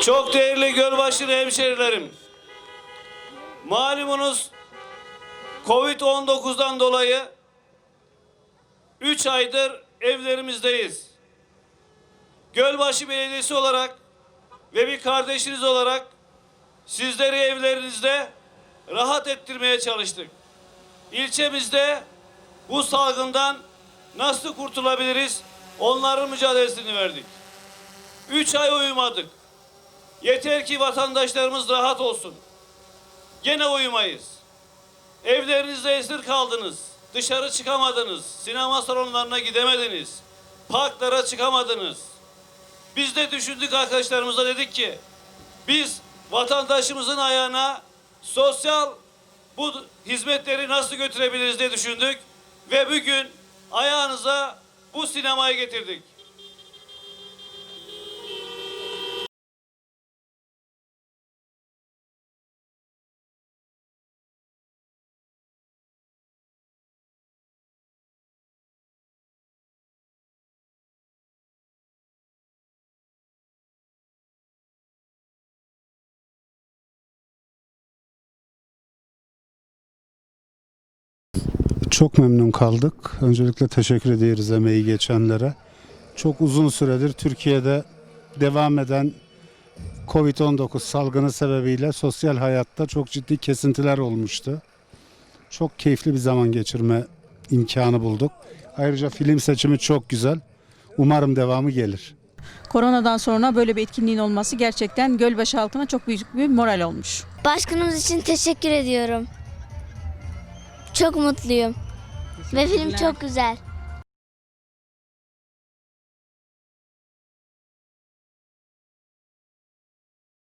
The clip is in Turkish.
Çok değerli Gölbaşılı hemşerilerim. Malumunuz Covid-19'dan dolayı 3 aydır evlerimizdeyiz. Gölbaşı Belediyesi olarak ve bir kardeşiniz olarak sizleri evlerinizde rahat ettirmeye çalıştık. İlçemizde bu salgından nasıl kurtulabiliriz? Onların mücadelesini verdik. Üç ay uyumadık. Yeter ki vatandaşlarımız rahat olsun. Gene uyumayız. Evlerinizde esir kaldınız. Dışarı çıkamadınız. Sinema salonlarına gidemediniz. Parklara çıkamadınız. Biz de düşündük arkadaşlarımıza dedik ki biz vatandaşımızın ayağına sosyal bu hizmetleri nasıl götürebiliriz diye düşündük ve bugün ayağınıza bu sinemayı getirdik. Çok memnun kaldık. Öncelikle teşekkür ediyoruz emeği geçenlere. Çok uzun süredir Türkiye'de devam eden Covid-19 salgını sebebiyle sosyal hayatta çok ciddi kesintiler olmuştu. Çok keyifli bir zaman geçirme imkanı bulduk. Ayrıca film seçimi çok güzel. Umarım devamı gelir. Koronadan sonra böyle bir etkinliğin olması gerçekten Gölbaşı halkına çok büyük bir moral olmuş. Başkanımız için teşekkür ediyorum. Çok mutluyum. Ve film çok güzel.